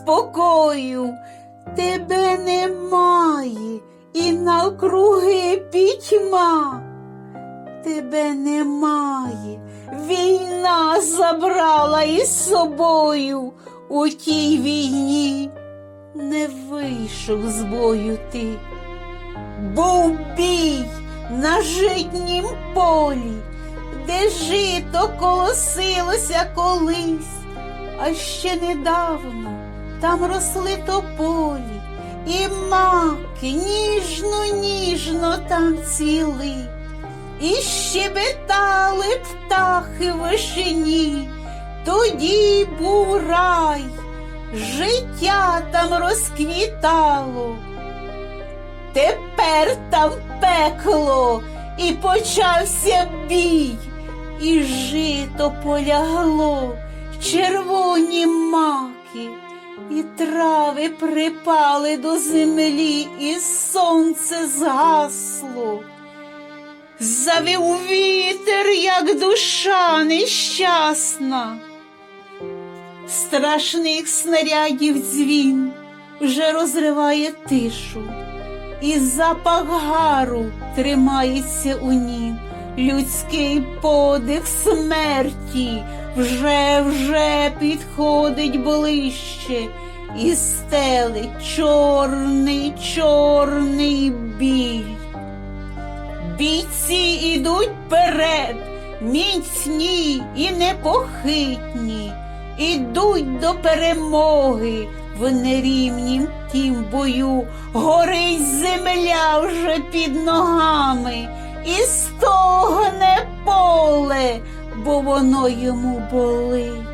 спокою, тебе немає і навкруги пітьма. Тебе немає, війна забрала із собою у тій війні. Не вийшов з бою ти, був бій на житнім полі, де жито колосилося колись, а ще недавно там росли тополі, і маки ніжно-ніжно там цвіли. І щебетали птахи в вишині, тоді був рай, життя там розквітало. Тепер там пекло, і почався бій, і жито полягло, червоні маки, і трави припали до землі, і сонце згасло. Завів вітер, як душа нещасна. Страшних снарядів дзвін вже розриває тишу, і запах гару тримається у нім. Людський подих смерті вже вже підходить ближче. І стелить чорний, чорний біль. Бійці ідуть перед, міцні і непохитні, ідуть до перемоги в нерівнім тім бою, горить земля вже під ногами, і стогне поле, бо воно йому болить.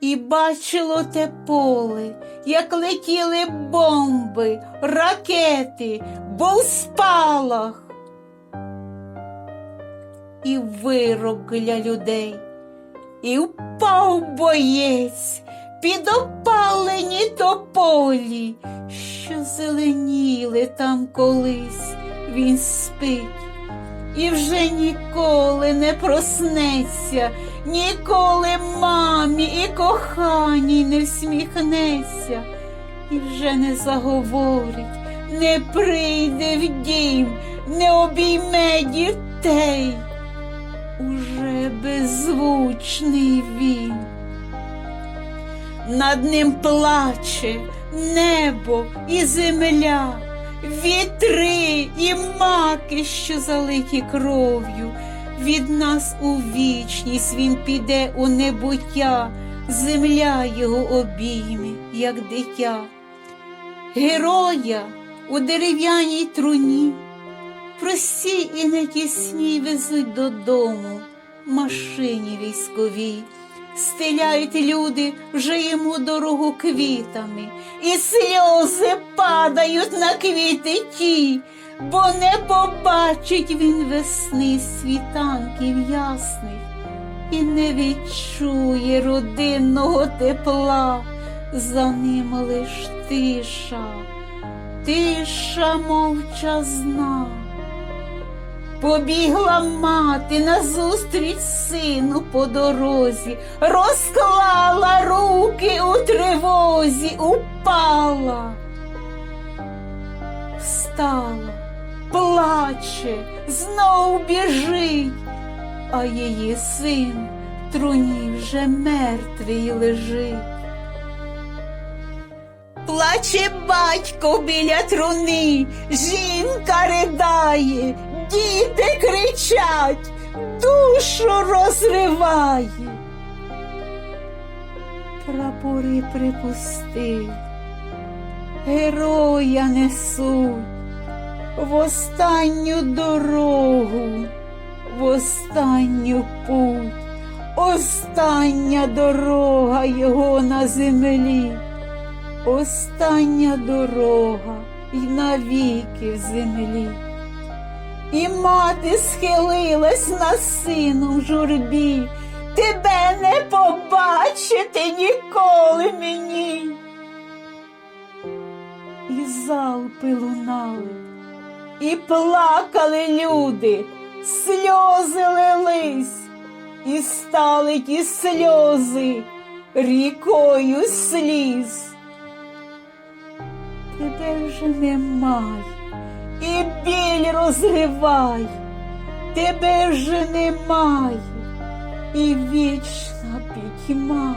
І бачило те поле, як летіли бомби, ракети, був спалах. І вирок для людей, і впав боєць під опалені тополі, що зеленіли там колись, він спить і вже ніколи не проснеться, ніколи мамі і коханій не всміхнеться, і вже не заговорить, не прийде в дім, не обійме дітей. Уже беззвучний він. Над ним плаче небо і земля, вітри і маки, що залиті кров'ю. Від нас у вічність він піде у небуття, земля його обійме, як дитя. Героя у дерев'яній труні, прості і нетісні везуть додому машині військовій. Стеляють люди вже йому дорогу квітами, і сльози падають на квіти ті, бо не побачить він весни світанків ясних і не відчує родинного тепла, за ним лиш тиша, тиша мовчазна. Побігла мати назустріч сину по дорозі, розклала руки у тривозі, упала, встала, плаче, знов біжить, а її син в труні вже мертвий лежить. Плаче батько біля труни, жінка ридає, діти кричать, душу розриває. Прапори припустив, героя несуть в останню дорогу, в останню путь, остання дорога його на землі. Остання дорога й навіки в землі. І мати схилилась на сину в журбі, тебе не побачити ніколи мені. І залпи лунали, і плакали люди, сльози лились, і стали ті сльози рікою сліз. Тебе вже немає, і біль розривай, тебе вже немає, і вічна пітьма.